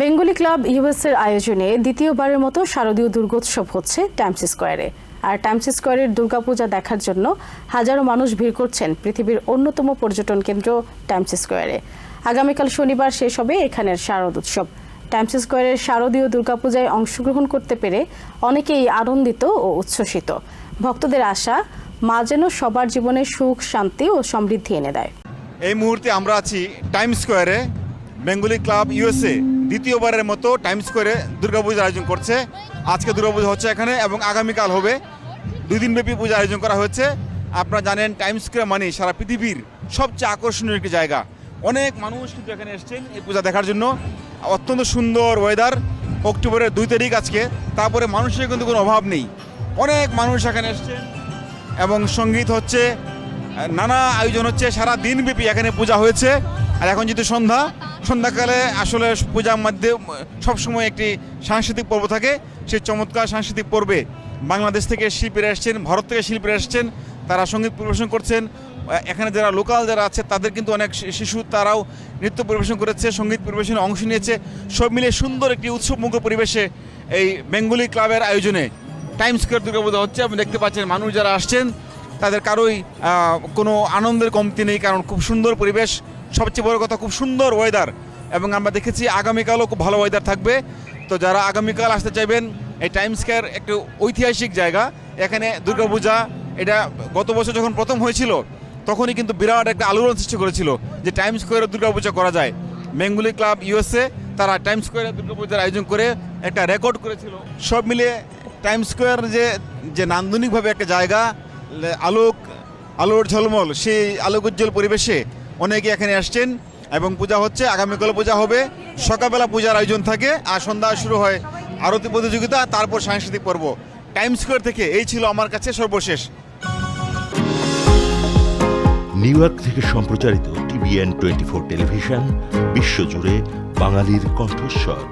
Bengali club ইউএসের আয়োজনে দ্বিতীয়বারের মতো শারদীয় দুর্গোৎসব হচ্ছে টাইমস স্কোয়ারে। আর টাইমস স্কোয়ারের দুর্গাপূজা দেখার জন্য হাজারো মানুষ ভিড় করছেন পৃথিবীর অন্যতম পর্যটন কেন্দ্র টাইমস স্কোয়ারে। আগামীকাল শনিবার শেষ হবে এখানের শারদ উৎসব। টাইমস স্কোয়ারের শারদীয় দুর্গাপূজায় অংশগ্রহণ করতে পেরে অনেকেই আনন্দিত ও উচ্ছ্বসিত। ভক্তদের আশা, মা যেন সবার জীবনে সুখ, শান্তি ও সমৃদ্ধি এনে দেয়। এই মুহূর্তে আমরা আছি টাইম স্কোয়ারে, বেঙ্গলি ক্লাব ইউএসএ। দ্বিতীয়বারের মতো টাইম স্কোয়ারে দুর্গাপূজার আয়োজন করছে। আজকে দুর্গাপূজা হচ্ছে এখানে এবং আগামীকাল হবে। দুই দিনব্যাপী পূজা আয়োজন করা হয়েছে। আপনারা জানেন টাইম স্কোয়ার মানে সারা পৃথিবীর সবচেয়ে আকর্ষণীয় একটি জায়গা। অনেক মানুষ কিন্তু এখানে এসছেন এই পূজা দেখার জন্য। অত্যন্ত সুন্দর ওয়েদার অক্টোবরের দুই তারিখ আজকে। তারপরে মানুষের কিন্তু কোনো অভাব নেই। অনেক মানুষ এখানে এসছেন এবং সংগীত হচ্ছে, নানা আয়োজন হচ্ছে। সারা দিনব্যাপী এখানে পূজা হয়েছে। আর এখন যেহেতু সন্ধ্যা সন্ধ্যাকালে আসলে পূজার মধ্যে সবসময় একটি সাংস্কৃতিক পর্ব থাকে। সেই চমৎকার সাংস্কৃতিক পর্বে বাংলাদেশ থেকে শিল্পীরা এসছেন, ভারত থেকে শিল্পীরা এসছেন, তারা সংগীত পরিবেশন করছেন। এখানে যারা লোকাল যারা আছে, তাদের কিন্তু অনেক শিশু তারাও নৃত্য পরিবেশন করেছে, সংগীত পরিবেশনে অংশ নিয়েছে। সব মিলে সুন্দর একটি উৎসবমুখ পরিবেশে এই বেঙ্গলি ক্লাবের আয়োজনে টাইম স্কোয়ার দুর্গাপূজা হচ্ছে। আপনি দেখতে পাচ্ছেন মানুষ যারা আসছেন, তাদের কারোই কোনো আনন্দের কমতি নেই, কারণ খুব সুন্দর পরিবেশ। সবচেয়ে বড় কথা, খুব সুন্দর ওয়েদার এবং আমরা দেখেছি আগামীকালও খুব ভালো ওয়েদার থাকবে। তো যারা আগামীকাল আসতে চাইবেন, এই টাইম স্কোয়ার একটু ঐতিহাসিক জায়গা। এখানে দুর্গাপূজা, এটা গত বছর যখন প্রথম হয়েছিল, তখনই কিন্তু বিরাট একটা আলোড়ন সৃষ্টি করেছিল যে টাইম স্কোয়ারে দুর্গাপূজা করা যায়। বেঙ্গলি ক্লাব ইউএসএ তারা টাইম স্কোয়ারে দুর্গাপূজার আয়োজন করে একটা রেকর্ড করেছিল। সব মিলিয়ে টাইম স্কোয়ার যে যে নান্দনিকভাবে একটা জায়গা, আলোক, আলোর ঝলমল, সেই আলোক উজ্জ্বল পরিবেশে অনেকে এখানে আসছেন এবং পূজা হচ্ছে, আগামীকাল পূজা হবে, সকালবেলা পূজার আয়োজন থাকে আর সন্ধ্যা শুরু হয় আরতি প্রতিযোগিতা, তারপর সাংস্কৃতিক পর্ব। টাইম স্কোয়ার থেকে এই ছিল আমার কাছে সর্বশেষ। নিউ ইয়র্ক থেকে সম্প্রচারিত টিভিএন টোয়েন্টি ফোর টেলিভিশন, বিশ্বজুড়ে বাঙালির কণ্ঠস্বর।